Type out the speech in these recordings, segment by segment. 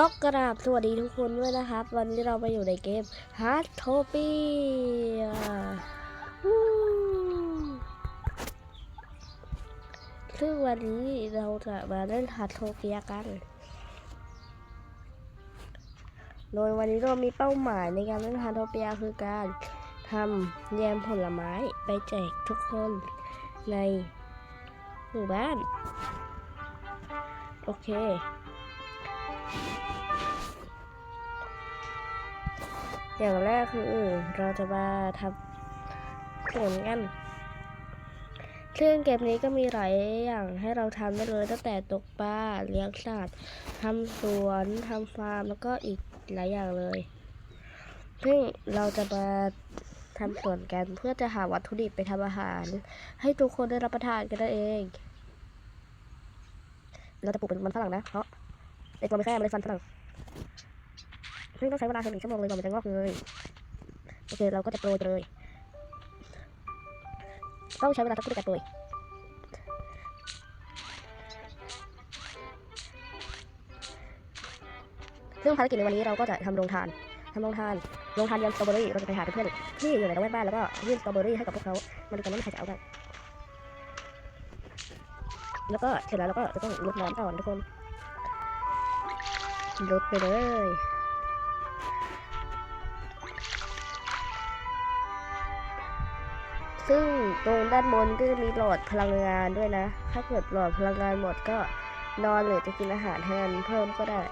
ก็กราบสวัสดีทุกคนด้วยนะครับ วันนี้เราไปอยู่ในเกม h a r t o p i a ซึ่งวันนี้เราจะมาเล่น h a r t o p i a กัน โดยวันนี้เรามีเป้าหมายในการเล่น h a r t o p i a คือการทำแยมผลไม้ไปแจกทุกคนในหมู่บ้าน โอเค อย่างแรกคือเราจะมาทำสวนกันซึ่งเกมนี้ก็มีหลายอย่างให้เราทำได้เลยตั้งแต่ตกปลาเลี้ยงสัตว์ทำสวนทำฟาร์มแล้วก็อีกหลายอย่างเลยซึ่งเราจะมาทำสวนกันเพื่อจะหาวัตถุดิบไปทำอาหาร ให้ทุกคนได้รับประทานกันได้เอง เราจะปลูกเป็นมันฝรั่งนะเพราะในตัวไม่แค่เมล็ดฟันฝรั่ง ซึ่งต้องใช้เวลาถึงหนึ่งชั่วโมงเลยกว่ามันจะงอกเลยโอเคเราก็จะโปรยเลยต้องใช้เวลาสักครู่ในการโปรยซึ่งภารกิจในวันนี้เราก็จะทำโรงทานทำโรงทานโรงทานยำสตรอเบอรี่เราจะไปหาเพื่อนที่อยู่ในละแวกบ้านแล้วก็ยื่นสตรอเบอรี่ให้กับพวกเขามาดูกันว่าใครจะเอาบ้างแล้วก็เสร็จแล้วเราก็จะต้องรดน้ำก่อนทุกคนรดไปเลย ซึ่งตรงด้านบนก็จะมีหลอดพลังงานด้วยนะ ถ้าเกิดหลอดพลังงานหมดก็นอนหรือจะกินอาหารแทนเพิ่มก็ได้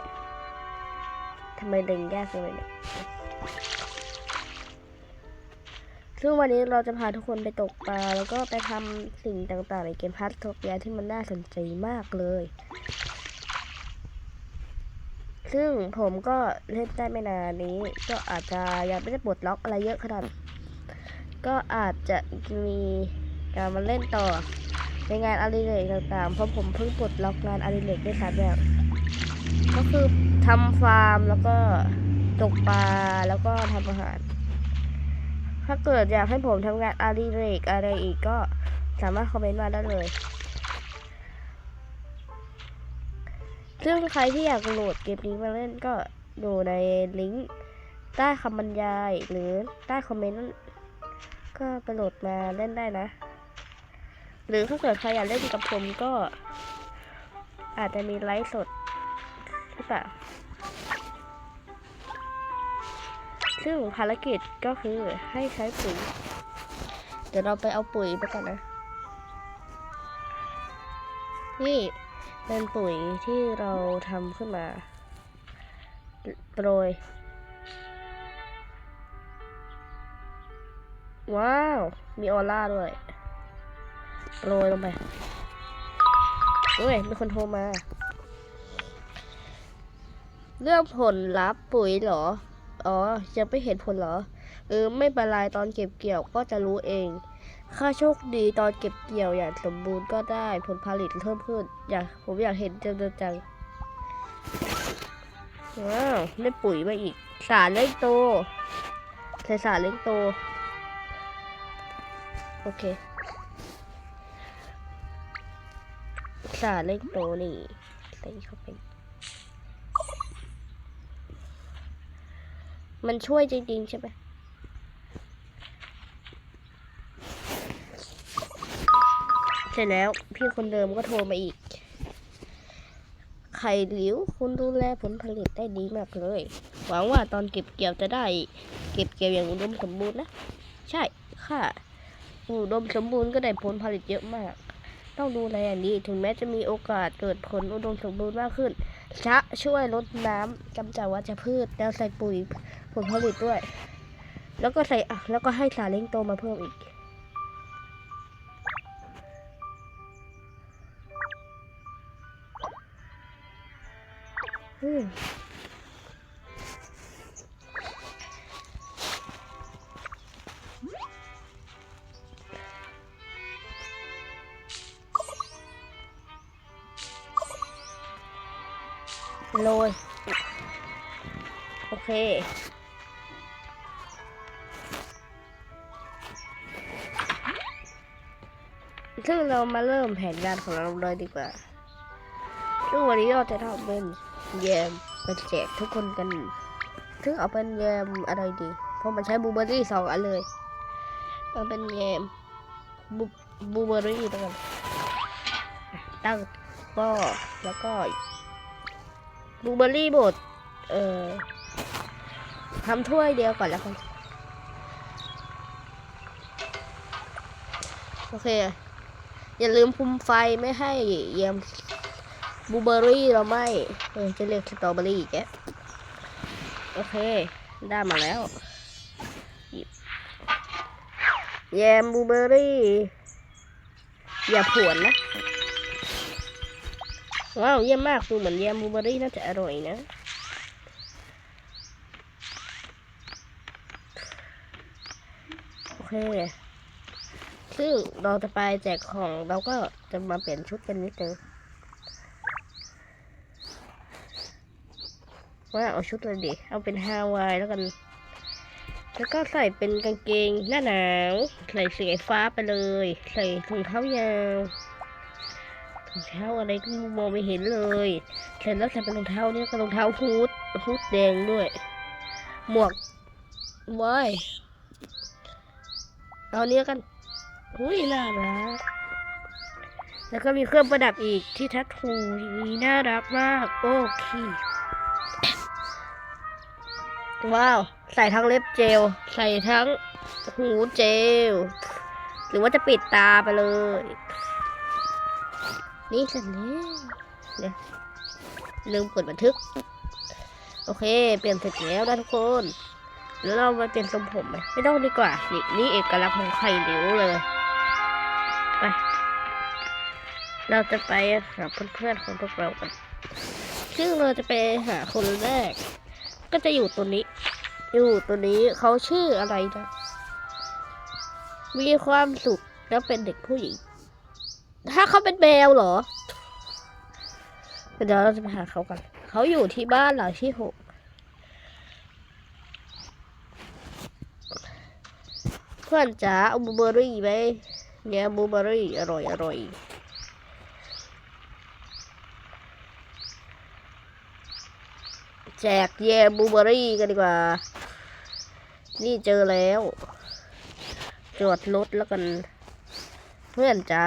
ทำไมเล็งยากจังเลยเนี่ยซึ่งวันนี้เราจะพาทุกคนไปตกปลาแล้วก็ไปทำสิ่งต่างๆในเกมพัทโทเปียที่มันน่าสนใจมากเลย ซึ่งผมก็เล่นได้ไม่นานนี้ ก็อาจจะยังไม่ได้ปลดล็อกอะไรเยอะขนาด ก็อาจจะมีการมาเล่นต่อในงานอดิเรกต่างๆ เพราะผมเพิ่งปลดล็อกงานอดิเรกได้สามอย่างก็คือทำฟาร์มแล้วก็ตกปลาแล้วก็ทำอาหาร ถ้าเกิดอยากให้ผมทำงานอดิเรกอะไรอีกก็สามารถคอมเมนต์มาได้เลย ซึ่งใครที่อยากโหลดเกมนี้มาเล่นก็ดูในลิงก์ใต้คำบรรยายหรือใต้คอมเมนต์ ก็ไปโหลดมาเล่นได้นะ หรือถ้าเกิดใครอยากเล่นกับผมก็ อาจจะมีไลฟ์สดหรือเปล่าซึ่งภารกิจก็คือให้ใช้ปุ๋ย เดี๋ยวเราไปเอาปุ๋ยไปก่อนนะ นี่เป็นปุ๋ยที่เราทำขึ้นมาโปรย ว้าว มีออร่าด้วยโรยลงไปเฮ้ย มีคนโทรมา เรื่องผลลัพธ์ปุ๋ยเหรอ อ๋อ ยังไม่เห็นผลเหรอ เออ ไม่เป็นไรตอนเก็บเกี่ยวก็จะรู้เอง ค่าโชคดีตอนเก็บเกี่ยวอย่างสมบูรณ์ก็ได้ผลผลิตเพิ่มขึ้น อยากผมอยากเห็นจังจังว้าวได้ปุ๋ยมาอีก สารเล็กโตใส่สารเล็กโต โอเคสารเล็กโตนี่ใส่เข้าไป มันช่วยจริงๆใช่ไหมเสร็จแล้วพี่คนเดิมก็โทรมาอีก ไข่หลิวคุณดูแลผลผลิตได้ดีมากเลย หวังว่าตอนเก็บเกี่ยวจะได้ เก็บเกี่ยวอย่างอุดมสมบูรณ์นะ ใช่ ค่ะ อุดมสมบูรณ์ก็ได้ผลผลิตเยอะมาก ต้องดูแลอย่างดีถึงแม้จะมีโอกาสเกิดผลอุดมสมบูรณ์มากขึ้น ชะช่วยลดน้ำกำจัดวัชพืช แล้วใส่ปุ๋ยผลผลิตด้วย แล้วก็ใส่อะแล้วก็ให้สารเลี้ยงโตมาเพิ่มอีกอืม โรยโอเค ซึ่งเรามาเริ่มแผนงานของเราเลยดีกว่า ซึ่งวันนี้เราจะทำเป็นแยมไปแจกทุกคนกันถึงเอาเป็นแยมอะไรดี เพราะมันใช้บูเบอรี่สองอันเลยเอาเป็นแยมบูบูเบอร์รี่แล้วกันตั้งก็แล้วก็ บูเบอร์รี่บดเอ่อทำถ้วยเดียวก่อนแล้วกันโอเค อย่าลืมคุมไฟไม่ให้เยี่ยมบูเบอร์รี่เราไม่เออจะเรียกสตรอเบอรี่แกโอเค ได้มาแล้วหยิบแยมบูเบอร์รี่ อย่าผวนนะ ว้าวเยี่ยมมากดูเหมือนแยมบูเบอรี่น่าจะอร่อยนะโอเคซึ่งเราจะไปแจกของเราก็จะมาเปลี่ยนชุดกันนิดนึงว่าเอาชุดอะไรดีเอาเป็นฮาวายแล้วกัน แล้วก็ใส่เป็นกางเกงหน้าหนาว ใส่สีฟ้าไปเลย ใส่ถุงเท้ายาว ถุงเท้าอะไรก็มองไม่เห็นเลยเสร็จแล้วใส่เป็นรองเท้าเนี่ยก็รองเท้าฮูดฮูดแดงด้วย หมวกว้ายเอาเนี้ยกันอุ้ยน่ารักแล้วก็มีเครื่องประดับอีกที่ทัดหูนี้น่ารักมาก โอเค ว้าว ใส่ทั้งเล็บเจล ใส่ทั้งหูเจล หรือว่าจะปิดตาไปเลย นี่เสร็จแล้วเดี๋ยวลืมกดบันทึก โอเค เปลี่ยนเสร็จแล้วนะทุกคน แล้วเรามาเปลี่ยนทรงผมไหมไม่ต้องดีกว่า นี่นี่เอกลักษณ์ของไข่เหลวเลย ไป เราจะไปหาเพื่อนๆของพวกเรากัน ซึ่งเราจะไปหาคนแรก ก็จะอยู่ตัวนี้ อยู่ตัวนี้เขาชื่ออะไรนะ มีความสุขแล้วเป็นเด็กผู้หญิง ถ้าเขาเป็นแมวเหรอ เดี๋ยวเราจะไปหาเขากัน เขาอยู่ที่บ้านหลังที่หกเพื่อนจ๋าเอาบูเบอร์รี่ไหมเนี่ยบูเบอร์รี่อร่อยอร่อยแจกแยมบูเบอร์รี่กันดีกว่า นี่เจอแล้ว จอดรถแล้วกัน เพื่อนจ๋า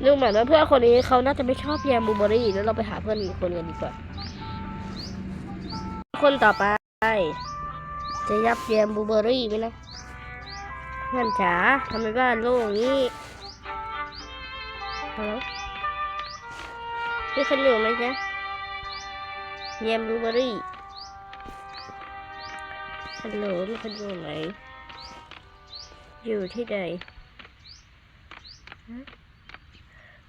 ะรับไว้ไหมฮัลโหลเหมเอาไหมจ้าเพื่อนเรียมบัวเรียอร่อยนะเอาเพื่อนคนนี้เขาน่าจะไม่ชอบแยมบูเบอรี่แล้วเราไปหาเพื่อนอีกคนกันดีกว่า คนต่อไป จะยับแยมบูเบอรี่ไหมนะเพื่อนจ๋าทำไมบ้านโล่งนี้ฮัลโหลพี่คนอยู่ไหมจ๊ะแยมบูเบอรี่ฮัลโหลมีคนอยู่ไหมอยู่ที่ใดฮะ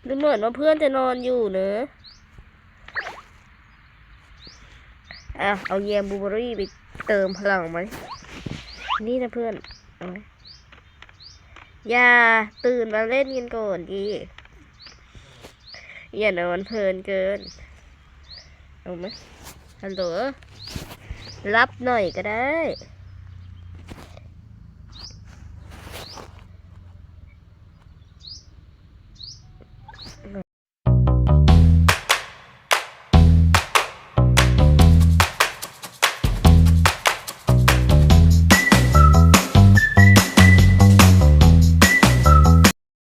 ดูเหมือนว่าเพื่อนจะนอนอยู่เนอะอะเอาแยมบูเบอรี่ไปเติมพลังไหมนี่นะเพื่อนเอาไหมอย่าตื่นมาเล่นกันก่อนดีอย่านอนเพลินเกิน เอาไหมฮัลโหลรับหน่อยก็ได้